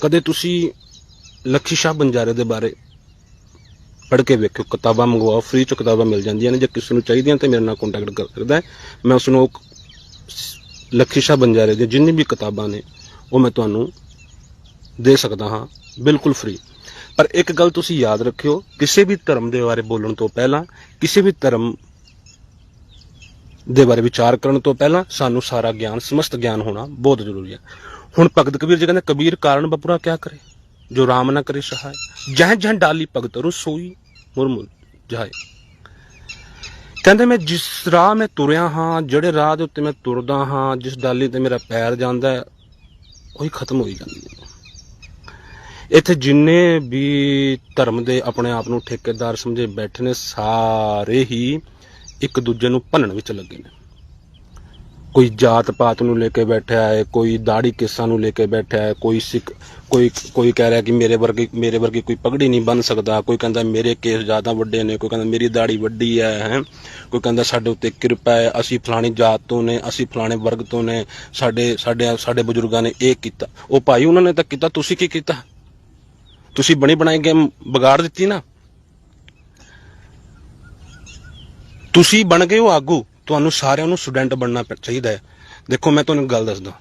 ਕਦੇ ਤੁਸੀਂ ਲੱਖੀ ਸ਼ਾਹ ਬੰਜਾਰੇ ਦੇ ਬਾਰੇ ਪੜ੍ਹ ਕੇ ਵੇਖਿਓ, ਕਿਤਾਬਾਂ ਮੰਗਵਾਓ ਫ੍ਰੀ ਚ ਕਿਤਾਬਾਂ ਮਿਲ ਜਾਂਦੀਆਂ ਨੇ, ਜੇ ਕਿਸੇ ਨੂੰ ਚਾਹੀਦੀਆਂ ਤਾਂ ਮੇਰੇ ਨਾਲ ਕੰਟੈਕਟ ਕਰ ਸਕਦਾ ਹੈ। ਮੈਂ ਉਸ ਨੂੰ ਲੱਖੀ ਸ਼ਾਹ ਬੰਜਾਰੇ ਦੀਆਂ ਜਿੰਨੀ ਵੀ ਕਿਤਾਬਾਂ ਨੇ, ਉਹ ਮੈਂ ਤੁਹਾਨੂੰ ਦੇ ਸਕਦਾ ਹਾਂ, ਬਿਲਕੁਲ ਫ੍ਰੀ ਪਰ ਇੱਕ ਗੱਲ ਤੁਸੀਂ ਯਾਦ ਰੱਖਿਓ, ਕਿਸੇ ਵੀ ਧਰਮ ਦੇ ਬਾਰੇ ਬੋਲਣ ਤੋਂ ਪਹਿਲਾਂ, ਕਿਸੇ ਵੀ ਧਰਮ ਦੇ ਬਾਰੇ ਵਿਚਾਰ ਕਰਨ ਤੋਂ ਪਹਿਲਾਂ, ਸਾਨੂੰ ਸਾਰਾ ਗਿਆਨ, ਸਮਸਤ ਗਿਆਨ ਹੋਣਾ ਬਹੁਤ ਜ਼ਰੂਰੀ ਹੈ। ਹੁਣ ਭਗਤ ਕਬੀਰ ਜੀ ਕਹਿੰਦੇ, ਕਬੀਰ ਕਾਰਨ ਬਪੁਰਾ ਕਿਆ ਕਰੇ? ਜੋ ਰਾਮ ਨਾ ਕਰੇ ਸਹਾਇ। ਜਹ ਜਹ ਡਾਲੀ ਭਗਤ ਰੂ ਮੁਰਮੁਰ ਜਾਏ। ਕਹਿੰਦੇ, ਮੈਂ ਜਿਸ ਰਾਹ ਮੈਂ ਤੁਰਿਆ ਹਾਂ, ਜਿਹੜੇ ਰਾਹ ਦੇ ਉੱਤੇ ਮੈਂ ਤੁਰਦਾ ਹਾਂ, ਜਿਸ ਡਾਲੀ ਤੇ ਮੇਰਾ ਪੈਰ ਜਾਂਦਾ ਹੈ, ਉਹੀ ਖਤਮ ਹੋਈ ਜਾਂਦੀ ਹੈ। ਇੱਥੇ ਜਿੰਨੇ ਵੀ ਧਰਮ ਦੇ ਆਪਣੇ ਆਪ ਨੂੰ ਠੇਕੇਦਾਰ ਸਮਝੇ ਬੈਠੇ ਨੇ, ਸਾਰੇ ਹੀ ਇੱਕ ਦੂਜੇ ਨੂੰ ਭੰਨਣ ਵਿੱਚ ਲੱਗੇ ਨੇ। ਕੋਈ ਜਾਤ ਪਾਤ ਨੂੰ ਲੈ ਕੇ ਬੈਠਾ ਹੈ, ਕੋਈ ਦਾੜੀ ਕੇਸਾਂ ਨੂੰ ਲੈ ਕੇ ਬੈਠਾ ਹੈ, ਕੋਈ ਸਿੱਖ, ਕੋਈ ਕੋਈ ਕਹਿ ਰਿਹਾ ਕਿ ਮੇਰੇ ਵਰਗੀ ਮੇਰੇ ਵਰਗੀ ਕੋਈ ਪਗੜੀ ਨਹੀਂ ਬਣ ਸਕਦਾ, ਕੋਈ ਕਹਿੰਦਾ ਮੇਰੇ ਕੇਸ ਜ਼ਿਆਦਾ ਵੱਡੇ ਨੇ, ਕੋਈ ਕਹਿੰਦਾ ਮੇਰੀ ਦਾੜੀ ਵੱਡੀ ਹੈ ਹੈ? ਕੋਈ ਕਹਿੰਦਾ ਸਾਡੇ ਉੱਤੇ ਕਿਰਪਾ ਹੈ, ਅਸੀਂ ਫਲਾਣੀ ਜਾਤ ਤੋਂ ਨੇ, ਅਸੀਂ ਫਲਾਣੇ ਵਰਗ ਤੋਂ ਨੇ, ਸਾਡੇ ਸਾਡੇ ਸਾਡੇ ਬਜ਼ੁਰਗਾਂ ਨੇ ਇਹ ਕੀਤਾ। ਉਹ ਭਾਈ ਉਹਨਾਂ ਨੇ ਤਾਂ ਕੀਤਾ, ਤੁਸੀਂ ਕੀ ਕੀਤਾ? ਤੁਸੀਂ ਬਣੀ ਬਣਾਈ ਗੇਮ ਵਿਗਾੜ ਦਿੱਤੀ ਨਾ। ਤੁਸੀਂ ਬਣ ਗਏ ਹੋ ਆਗੂ। ਤੁਹਾਨੂੰ ਸਾਰਿਆਂ ਨੂੰ ਸਟੂਡੈਂਟ ਬਣਨਾ ਪ- ਚਾਹੀਦਾ ਹੈ। ਦੇਖੋ ਮੈਂ ਤੁਹਾਨੂੰ ਇੱਕ ਗੱਲ ਦੱਸਦਾ।